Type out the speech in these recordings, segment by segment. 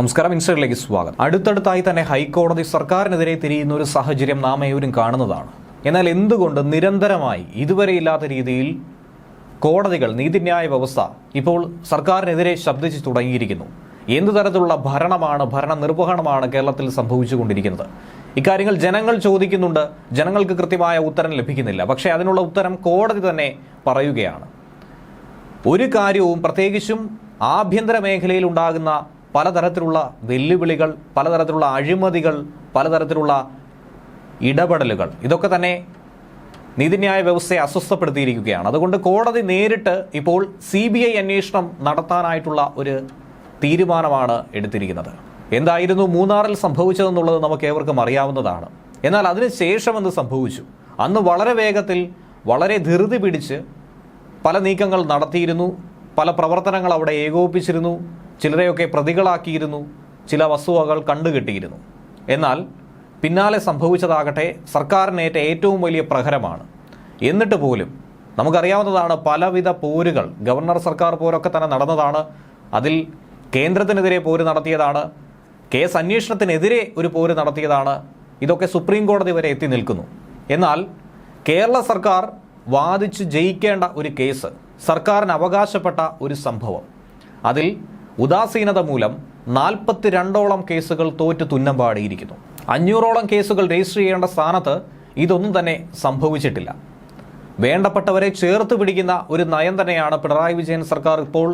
നമസ്കാരം ഇൻസ്റ്റിലേക്ക് സ്വാഗതം. അടുത്തടുത്തായി തന്നെ ഹൈക്കോടതി സർക്കാരിനെതിരെ തിരിയുന്ന ഒരു സാഹചര്യം നാം ഏവരും കാണുന്നതാണ്. എന്നാൽ എന്തുകൊണ്ട് നിരന്തരമായി ഇതുവരെ ഇല്ലാത്ത രീതിയിൽ കോടതികൾ നീതിന്യായ വ്യവസ്ഥ ഇപ്പോൾ സർക്കാരിനെതിരെ ശബ്ദിച്ചു തുടങ്ങിയിരിക്കുന്നു? എന്ത് തരത്തിലുള്ള ഭരണമാണ് ഭരണ നിർവഹണമാണ് കേരളത്തിൽ സംഭവിച്ചുകൊണ്ടിരിക്കുന്നത്? ഇക്കാര്യങ്ങൾ ജനങ്ങൾ ചോദിക്കുന്നുണ്ട്. ജനങ്ങൾക്ക് കൃത്യമായ ഉത്തരം ലഭിക്കുന്നില്ല. പക്ഷേ അതിനുള്ള ഉത്തരം കോടതി തന്നെ പറയുകയാണ്. ഒരു കാര്യവും പ്രത്യേകിച്ചും ആഭ്യന്തര മേഖലയിൽ ഉണ്ടാകുന്ന പലതരത്തിലുള്ള വെല്ലുവിളികൾ പലതരത്തിലുള്ള അഴിമതികൾ പലതരത്തിലുള്ള ഇടപെടലുകൾ. ഇതൊക്കെ തന്നെ നീതിന്യായ വ്യവസ്ഥയെ അസ്വസ്ഥപ്പെടുത്തിയിരിക്കുകയാണ്. അതുകൊണ്ട് കോടതി നേരിട്ട് ഇപ്പോൾ സി ബി ഐ അന്വേഷണം നടത്താനായിട്ടുള്ള ഒരു തീരുമാനമാണ് എടുത്തിരിക്കുന്നത്. എന്തായിരുന്നു മൂന്നാറിൽ സംഭവിച്ചതെന്നുള്ളത് നമുക്ക് ഏവർക്കും അറിയാവുന്നതാണ്. എന്നാൽ അതിനുശേഷം എന്ത് സംഭവിച്ചു? അന്ന് വളരെ വേഗത്തിൽ വളരെ ധൃതി പിടിച്ച് പല നീക്കങ്ങൾ നടത്തിയിരുന്നു. പല പ്രവർത്തനങ്ങൾ അവിടെ ഏകോപിപ്പിച്ചിരുന്നു. ചിലരെയൊക്കെ പ്രതികളാക്കിയിരുന്നു ചില വസ്തുവകൾ കണ്ടുകെട്ടിയിരുന്നു. എന്നാൽ പിന്നാലെ സംഭവിച്ചതാകട്ടെ സർക്കാരിനേറ്റ ഏറ്റവും വലിയ പ്രഹരമാണ്. എന്നിട്ട് പോലും നമുക്കറിയാവുന്നതാണ് പലവിധ പോരുകൾ. ഗവർണർ സർക്കാർ പോരൊക്കെ തന്നെ നടന്നതാണ്. അതിൽ കേന്ദ്രത്തിനെതിരെ പോര് നടത്തിയതാണ്. കേസ് അന്വേഷണത്തിനെതിരെ ഒരു പോര് നടത്തിയതാണ്. ഇതൊക്കെ സുപ്രീം കോടതി വരെ എത്തി നിൽക്കുന്നു. എന്നാൽ കേരള സർക്കാർ വാദിച്ച് ജയിക്കേണ്ട ഒരു കേസ് സർക്കാരിന് അവകാശപ്പെട്ട ഒരു സംഭവം. അതിൽ ഉദാസീനത മൂലം നാൽപ്പത്തിരണ്ടോളം കേസുകൾ തോറ്റ് തുന്നം പാടിയിരിക്കുന്നു. അഞ്ഞൂറോളം കേസുകൾ രജിസ്റ്റർ ചെയ്യേണ്ട സ്ഥാനത്ത് ഇതൊന്നും തന്നെ സംഭവിച്ചിട്ടില്ല. വേണ്ടപ്പെട്ടവരെ ചേർത്ത് പിടിക്കുന്ന ഒരു നയം തന്നെയാണ് പിണറായി വിജയൻ സർക്കാർ ഇപ്പോൾ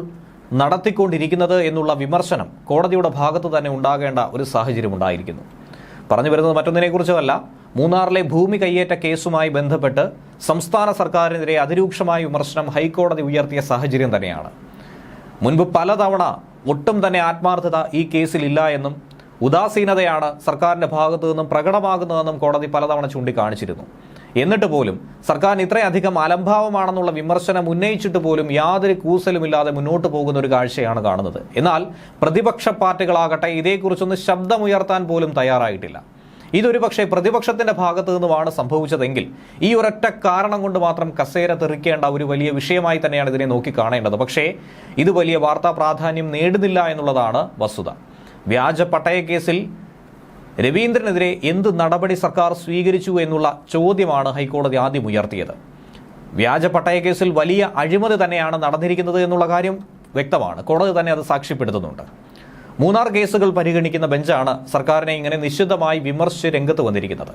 നടത്തിക്കൊണ്ടിരിക്കുന്നത് എന്നുള്ള വിമർശനം കോടതിയുടെ ഭാഗത്ത് തന്നെ ഉണ്ടാകേണ്ട ഒരു സാഹചര്യം ഉണ്ടായിരിക്കുന്നു. പറഞ്ഞു വരുന്നത് മറ്റൊന്നിനെക്കുറിച്ചുമല്ല. മൂന്നാറിലെ ഭൂമി കയ്യേറ്റ കേസുമായി ബന്ധപ്പെട്ട് സംസ്ഥാന സർക്കാരിനെതിരെ അതിരൂക്ഷമായ വിമർശനം ഹൈക്കോടതി ഉയർത്തിയ സാഹചര്യം തന്നെയാണ്. മുൻപ് പലതവണ ഒട്ടും തന്നെ ആത്മാർത്ഥത ഈ കേസിൽ ഇല്ല എന്നും ഉദാസീനതയാണ് സർക്കാരിന്റെ ഭാഗത്തു നിന്നും പ്രകടമാകുന്നതെന്നും കോടതി പലതവണ ചൂണ്ടിക്കാണിച്ചിരുന്നു. എന്നിട്ട് പോലും സർക്കാരിന് ഇത്രയധികം അലംഭാവമാണെന്നുള്ള വിമർശനം ഉന്നയിച്ചിട്ട് പോലും യാതൊരു കൂസലുമില്ലാതെ മുന്നോട്ട് പോകുന്ന ഒരു കാഴ്ചയാണ് കാണുന്നത്. എന്നാൽ പ്രതിപക്ഷ പാർട്ടികളാകട്ടെ ഇതേക്കുറിച്ചൊന്ന് ശബ്ദമുയർത്താൻ പോലും തയ്യാറായിട്ടില്ല. ഇതൊരു പക്ഷേ പ്രതിപക്ഷത്തിന്റെ ഭാഗത്തു നിന്നുമാണ് സംഭവിച്ചതെങ്കിൽ ഈ ഒരൊറ്റ കാരണം കൊണ്ട് മാത്രം കസേര തെറിക്കേണ്ട ഒരു വലിയ വിഷയമായി തന്നെയാണ് ഇതിനെ നോക്കി കാണേണ്ടത്. പക്ഷേ ഇത് വലിയ വാർത്താ പ്രാധാന്യം നേടുന്നില്ല എന്നുള്ളതാണ് വസ്തുത. വ്യാജ പട്ടയക്കേസിൽ രവീന്ദ്രനെതിരെ എന്ത് നടപടി സർക്കാർ സ്വീകരിച്ചു എന്നുള്ള ചോദ്യമാണ് ഹൈക്കോടതി ആദ്യം ഉയർത്തിയത്. വ്യാജ പട്ടയക്കേസിൽ വലിയ അഴിമതി തന്നെയാണ് നടന്നിരിക്കുന്നത് എന്നുള്ള കാര്യം വ്യക്തമാണ്. കോടതി തന്നെ അത് സാക്ഷ്യപ്പെടുത്തുന്നുണ്ട്. മൂന്നാർ കേസുകൾ പരിഗണിക്കുന്ന ബെഞ്ചാണ് സർക്കാരിനെ ഇങ്ങനെ നിശ്ചിതമായി വിമർശിച്ച് രംഗത്ത് വന്നിരിക്കുന്നത്.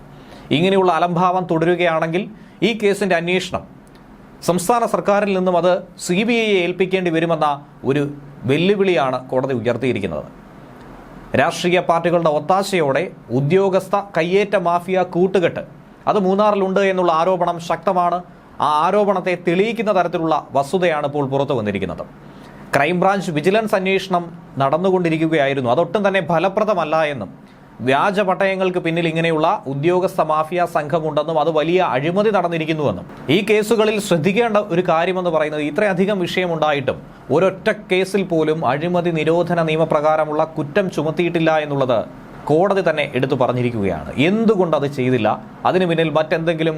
ഇങ്ങനെയുള്ള അലംഭാവം തുടരുകയാണെങ്കിൽ ഈ കേസിന്റെ അന്വേഷണം സംസ്ഥാന സർക്കാരിൽ നിന്നും അത് സി ബി ഐയെ ഏൽപ്പിക്കേണ്ടി വരുമെന്ന ഒരു വെല്ലുവിളിയാണ് കോടതി ഉയർത്തിയിരിക്കുന്നത്. രാഷ്ട്രീയ പാർട്ടികളുടെ ഒത്താശയോടെ ഉദ്യോഗസ്ഥ കയ്യേറ്റ മാഫിയ കൂട്ടുകെട്ട് അത് മൂന്നാറിലുണ്ട് എന്നുള്ള ആരോപണം ശക്തമാണ്. ആ ആരോപണത്തെ തെളിയിക്കുന്ന തരത്തിലുള്ള വസ്തുതയാണ് ഇപ്പോൾ പുറത്തു വന്നിരിക്കുന്നത്. ക്രൈംബ്രാഞ്ച് വിജിലൻസ് അന്വേഷണം നടന്നുകൊണ്ടിരിക്കുകയായിരുന്നു. അതൊട്ടും തന്നെ ഫലപ്രദമല്ല എന്നും. വ്യാജ പട്ടയങ്ങൾക്ക് പിന്നിൽ ഇങ്ങനെയുള്ള ഉദ്യോഗസ്ഥ മാഫിയ സംഘമുണ്ടെന്നും അത് വലിയ അഴിമതി നടന്നിരിക്കുന്നുവെന്നും. ഈ കേസുകളിൽ ശ്രദ്ധിക്കേണ്ട ഒരു കാര്യമെന്ന് പറയുന്നത് ഇത്രയധികം വിഷയമുണ്ടായിട്ടും ഒരൊറ്റ കേസിൽ പോലും അഴിമതി നിരോധന നിയമപ്രകാരമുള്ള കുറ്റം ചുമത്തിയിട്ടില്ല എന്നുള്ളത് കോടതി തന്നെ എടുത്തു പറഞ്ഞിരിക്കുകയാണ്. എന്തുകൊണ്ട് അത് ചെയ്തില്ല? അതിനു പിന്നിൽ മറ്റെന്തെങ്കിലും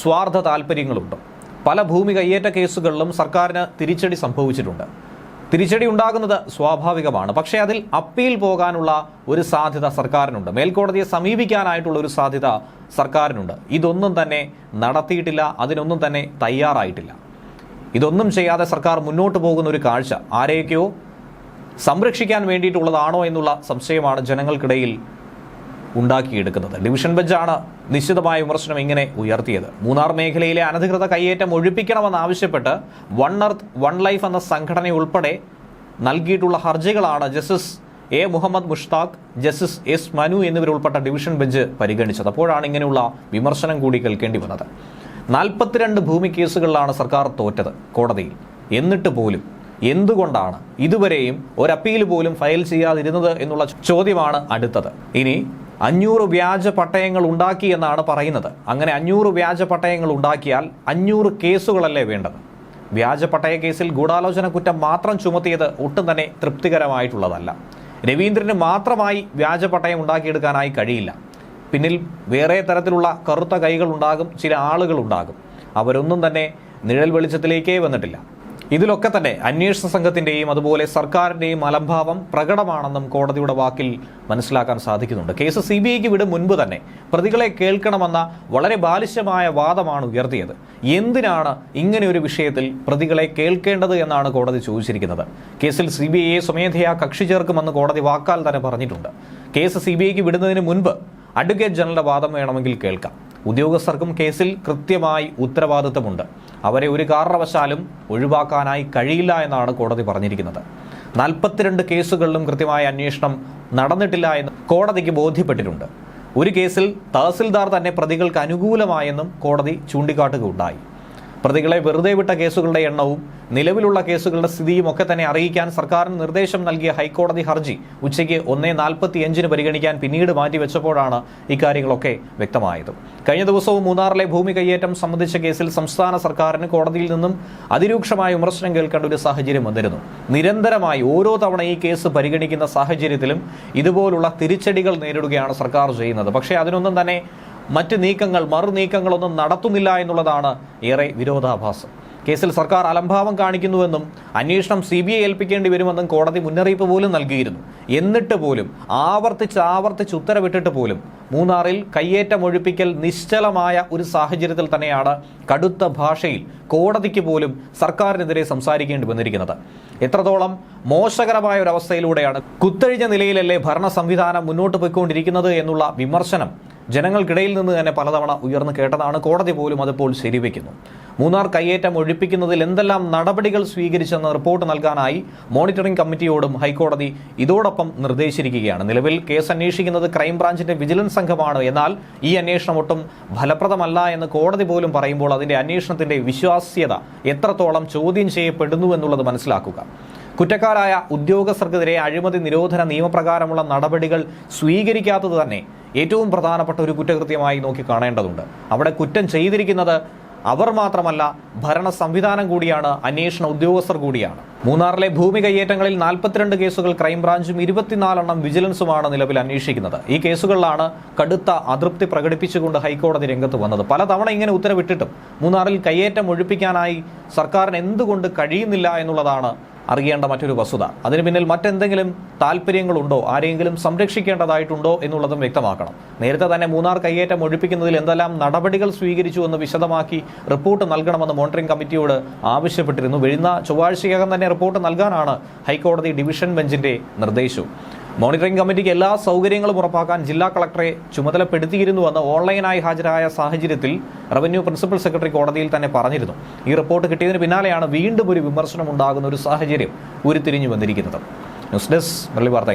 സ്വാർത്ഥ താല്പര്യങ്ങളുണ്ടോ പല ഭൂമി കയ്യേറ്റ കേസുകളിലും സർക്കാരിന് തിരിച്ചടി സംഭവിച്ചിട്ടുണ്ട്. തിരിച്ചടി ഉണ്ടാകുന്നത് സ്വാഭാവികമാണ്. പക്ഷേ അതിൽ അപ്പീൽ പോകാനുള്ള ഒരു സാധ്യത സർക്കാരിനുണ്ട്. മേൽക്കോടതിയെ സമീപിക്കാനായിട്ടുള്ള ഒരു സാധ്യത സർക്കാരിനുണ്ട്. ഇതൊന്നും തന്നെ നടത്തിയിട്ടില്ല അതിനൊന്നും തന്നെ തയ്യാറായിട്ടില്ല. ഇതൊന്നും ചെയ്യാതെ സർക്കാർ മുന്നോട്ട് പോകുന്ന ഒരു കാഴ്ച ആരെയൊക്കെയോ സംരക്ഷിക്കാൻ വേണ്ടിയിട്ടുള്ളതാണോ എന്നുള്ള സംശയമാണ് ജനങ്ങൾക്കിടയിൽ ഉണ്ടാക്കിയെടുക്കുന്നത്. ഡിവിഷൻ ബെഞ്ചാണ് നിശ്ചിതമായ വിമർശനം ഇങ്ങനെ ഉയർത്തിയത്. മൂന്നാർ മേഖലയിലെ അനധികൃത കയ്യേറ്റം ഒഴിപ്പിക്കണമെന്നാവശ്യപ്പെട്ട് വൺ എർത്ത് വൺ ലൈഫ് എന്ന സംഘടന ഉൾപ്പെടെ നൽകിയിട്ടുള്ള ഹർജികളാണ് justice A Muhammad Mushtaq justice S Manu എന്നിവരുൾപ്പെട്ട division bench പരിഗണിച്ചത്. അപ്പോഴാണ് ഇങ്ങനെയുള്ള വിമർശനം കൂടി കേൾക്കേണ്ടി വന്നത്. നാൽപ്പത്തിരണ്ട് ഭൂമി കേസുകളിലാണ് സർക്കാർ തോറ്റത് കോടതിയിൽ. എന്നിട്ട് പോലും എന്തുകൊണ്ടാണ് ഇതുവരെയും ഒരു അപ്പീൽ പോലും ഫയൽ ചെയ്യാതിരുന്നത് എന്നുള്ള ചോദ്യമാണ് അടുത്തത്. ഇനി അഞ്ഞൂറ് വ്യാജ പട്ടയങ്ങൾ ഉണ്ടാക്കി എന്നാണ് പറയുന്നത്. അങ്ങനെ അഞ്ഞൂറ് വ്യാജ പട്ടയങ്ങൾ ഉണ്ടാക്കിയാൽ അഞ്ഞൂറ് കേസുകളല്ലേ വേണ്ടത്? വ്യാജ പട്ടയ കേസിൽ ഗൂഢാലോചന കുറ്റം മാത്രം ചുമത്തിയത് ഒട്ടും തന്നെ തൃപ്തികരമായിട്ടുള്ളതല്ല. രവീന്ദ്രന് മാത്രമായി വ്യാജ പട്ടയം ഉണ്ടാക്കിയെടുക്കാനായി കഴിയില്ല. പിന്നിൽ വേറെ തരത്തിലുള്ള കറുത്ത കൈകളുണ്ടാകും ചില ആളുകളുണ്ടാകും. അവരൊന്നും തന്നെ നിഴൽ വെളിച്ചത്തിലേക്കേ വന്നിട്ടില്ല. ഇതിലൊക്കെ തന്നെ അന്വേഷണ സംഘത്തിന്റെയും അതുപോലെ സർക്കാരിന്റെയും അലംഭാവം പ്രകടമാണെന്നും കോടതിയുടെ വാക്കിൽ മനസ്സിലാക്കാൻ സാധിക്കുന്നുണ്ട്. കേസ് സി ബി ഐക്ക് വിടും മുൻപ് തന്നെ പ്രതികളെ കേൾക്കണമെന്ന വളരെ ബാലിശമായ വാദമാണ് ഉയർത്തിയത്. എന്തിനാണ് ഇങ്ങനെ ഒരു വിഷയത്തിൽ പ്രതികളെ കേൾക്കേണ്ടത് എന്നാണ് കോടതി ചോദിച്ചിരിക്കുന്നത്. കേസിൽ സി ബി ഐയെ സ്വമേധയാ കക്ഷി ചേർക്കുമെന്ന് കോടതി വാക്കാൽ തന്നെ പറഞ്ഞിട്ടുണ്ട്. കേസ് സി ബി ഐക്ക് വിടുന്നതിന് മുൻപ് അഡ്വക്കേറ്റ് ജനറലിന്റെ വാദം വേണമെങ്കിൽ കേൾക്കാം. ഉദ്യോഗസ്ഥർക്കും കേസിൽ കൃത്യമായി ഉത്തരവാദിത്തമുണ്ട്. അവരെ ഒരു കാരണവശാലും ഒഴിവാക്കാനായി കഴിയില്ല എന്നാണ് കോടതി പറഞ്ഞിരിക്കുന്നത്. നാൽപ്പത്തിരണ്ട് കേസുകളിലും കൃത്യമായ അന്വേഷണം നടന്നിട്ടില്ല എന്ന് കോടതിക്ക് ബോധ്യപ്പെട്ടിട്ടുണ്ട്. ഒരു കേസിൽ തഹസിൽദാർ തന്നെ പ്രതികൾക്ക് അനുകൂലമായെന്നും കോടതി ചൂണ്ടിക്കാട്ടുകയുണ്ടായി. പ്രതികളെ വെറുതെ വിട്ട കേസുകളുടെ എണ്ണവും നിലവിലുള്ള കേസുകളുടെ സ്ഥിതിയും ഒക്കെ തന്നെ അറിയിക്കാൻ സർക്കാരിന് നിർദ്ദേശം നൽകിയ ഹൈക്കോടതി ഹർജി ഉച്ചയ്ക്ക് ഒന്നേ നാൽപ്പത്തിയഞ്ചിന് പരിഗണിക്കാൻ പിന്നീട് മാറ്റിവെച്ചപ്പോഴാണ് ഇക്കാര്യങ്ങളൊക്കെ വ്യക്തമായത്. കഴിഞ്ഞ ദിവസവും മൂന്നാറിലെ ഭൂമി കയ്യേറ്റം സംബന്ധിച്ച കേസിൽ സംസ്ഥാന സർക്കാരിന് കോടതിയിൽ നിന്നും അതിരൂക്ഷമായ വിമർശനം കേൾക്കേണ്ട ഒരു സാഹചര്യം വന്നിരുന്നു. നിരന്തരമായി ഓരോ തവണ ഈ കേസ് പരിഗണിക്കുന്ന സാഹചര്യത്തിലും ഇതുപോലുള്ള തിരിച്ചടികൾ നേരിടുകയാണ് സർക്കാർ ചെയ്യുന്നത്. പക്ഷേ അതിനൊന്നും തന്നെ മറ്റ് നീക്കങ്ങൾ മറു നീക്കങ്ങളൊന്നും നടത്തുന്നില്ല എന്നുള്ളതാണ് ഏറെ വിരോധാഭാസം. കേസിൽ സർക്കാർ അലംഭാവം കാണിക്കുന്നുവെന്നും അന്വേഷണം സി ബി ഐ ഏൽപ്പിക്കേണ്ടി വരുമെന്നും കോടതി മുന്നറിയിപ്പ് പോലും നൽകിയിരുന്നു. എന്നിട്ട് പോലും ആവർത്തിച്ച് ആവർത്തിച്ച് ഉത്തരവിട്ടിട്ട് പോലും മൂന്നാറിൽ കയ്യേറ്റം ഒഴിപ്പിക്കൽ നിശ്ചലമായ ഒരു സാഹചര്യത്തിൽ തന്നെയാണ് കടുത്ത ഭാഷയിൽ കോടതിക്ക് പോലും സർക്കാരിനെതിരെ സംസാരിക്കേണ്ടി വന്നിരിക്കുന്നത്. എത്രത്തോളം മോശകരമായ ഒരു കുത്തഴിഞ്ഞ നിലയിലല്ലേ ഭരണ സംവിധാനം മുന്നോട്ട് പോയിക്കൊണ്ടിരിക്കുന്നത് എന്നുള്ള വിമർശനം ജനങ്ങൾക്കിടയിൽ നിന്ന് തന്നെ പലതവണ ഉയർന്നു കേട്ടതാണ് കോടതി പോലും അതിപ്പോൾ ശരിവയ്ക്കുന്നു മൂന്നാർ കയ്യേറ്റം ഒഴിപ്പിക്കുന്നതിൽ എന്തെല്ലാം നടപടികൾ സ്വീകരിച്ചെന്ന് റിപ്പോർട്ട് നൽകാനായി മോണിറ്ററിംഗ് കമ്മിറ്റിയോടും ഹൈക്കോടതി ഇതോടൊപ്പം നിർദ്ദേശിച്ചിരിക്കുകയാണ്. നിലവിൽ കേസ് അന്വേഷിക്കുന്നത് ക്രൈംബ്രാഞ്ചിന്റെ വിജിലൻസ് സംഘമാണ്. എന്നാൽ ഈ അന്വേഷണം ഒട്ടും ഫലപ്രദമല്ല എന്ന് കോടതി പോലും പറയുമ്പോൾ അതിന്റെ അന്വേഷണത്തിന്റെ വിശ്വാസ്യത എത്രത്തോളം ചോദ്യം ചെയ്യപ്പെടുന്നു എന്നുള്ളത് മനസ്സിലാക്കുക. കുറ്റക്കാരായ ഉദ്യോഗസ്ഥർക്കെതിരെ അഴിമതി നിരോധന നിയമപ്രകാരമുള്ള നടപടികൾ സ്വീകരിക്കാത്തത് തന്നെ ഏറ്റവും പ്രധാനപ്പെട്ട ഒരു കുറ്റകൃത്യമായി നോക്കി കാണേണ്ടതുണ്ട്. അവിടെ കുറ്റം ചെയ്തിരിക്കുന്നത് അവർ മാത്രമല്ല ഭരണ സംവിധാനം കൂടിയാണ് അന്വേഷണ ഉദ്യോഗസ്ഥർ കൂടിയാണ്. മൂന്നാറിലെ ഭൂമി കയ്യേറ്റങ്ങളിൽ നാൽപ്പത്തിരണ്ട് കേസുകൾ ക്രൈംബ്രാഞ്ചും ഇരുപത്തിനാലെണ്ണം വിജിലൻസുമാണ് നിലവിൽ അന്വേഷിക്കുന്നത്. ഈ കേസുകളിലാണ് കടുത്ത അതൃപ്തി പ്രകടിപ്പിച്ചുകൊണ്ട് ഹൈക്കോടതി രംഗത്ത് വന്നത്. പലതവണ ഇങ്ങനെ ഉത്തരവിട്ടിട്ടും മൂന്നാറിൽ കയ്യേറ്റം ഒഴിപ്പിക്കാനായി സർക്കാരിന് എന്തുകൊണ്ട് കഴിയുന്നില്ല എന്നുള്ളതാണ് അറിയേണ്ട മറ്റൊരു വസ്തുത. അതിന് പിന്നിൽ മറ്റെന്തെങ്കിലും താല്പര്യങ്ങളുണ്ടോ ആരെങ്കിലും സംരക്ഷിക്കേണ്ടതായിട്ടുണ്ടോ എന്നുള്ളതും വ്യക്തമാക്കണം. നേരത്തെ തന്നെ മൂന്നാർ കയ്യേറ്റം ഒഴിപ്പിക്കുന്നതിൽ എന്തെല്ലാം നടപടികൾ സ്വീകരിച്ചു എന്ന് വിശദമാക്കി റിപ്പോർട്ട് നൽകണമെന്ന് മോണിറ്ററിംഗ് കമ്മിറ്റിയോട് ആവശ്യപ്പെട്ടിരുന്നു. വരുന്ന ചൊവ്വാഴ്ചയ്ക്കകം തന്നെ റിപ്പോർട്ട് നൽകാനാണ് ഹൈക്കോടതി ഡിവിഷൻ ബെഞ്ചിന്റെ നിർദ്ദേശവും. മോണിറ്ററിംഗ് കമ്മിറ്റിക്ക് എല്ലാ സൗകര്യങ്ങളും ഉറപ്പാക്കാൻ ജില്ലാ കളക്ടറെ ചുമതലപ്പെടുത്തിയിരുന്നുവെന്ന് ഓൺലൈനായി ഹാജരായ സാഹചര്യത്തിൽ റവന്യൂ പ്രിൻസിപ്പൽ സെക്രട്ടറി കോടതിയിൽ തന്നെ പറഞ്ഞിരുന്നു. ഈ റിപ്പോർട്ട് കിട്ടിയതിന് പിന്നാലെയാണ് വീണ്ടും ഒരു വിമർശനം ഉണ്ടാകുന്ന ഒരു സാഹചര്യം ഉരുത്തിരിഞ്ഞു വന്നിരിക്കുന്നത്. ന്യൂസ് ഡെസ്ക് മുരളി വാർത്ത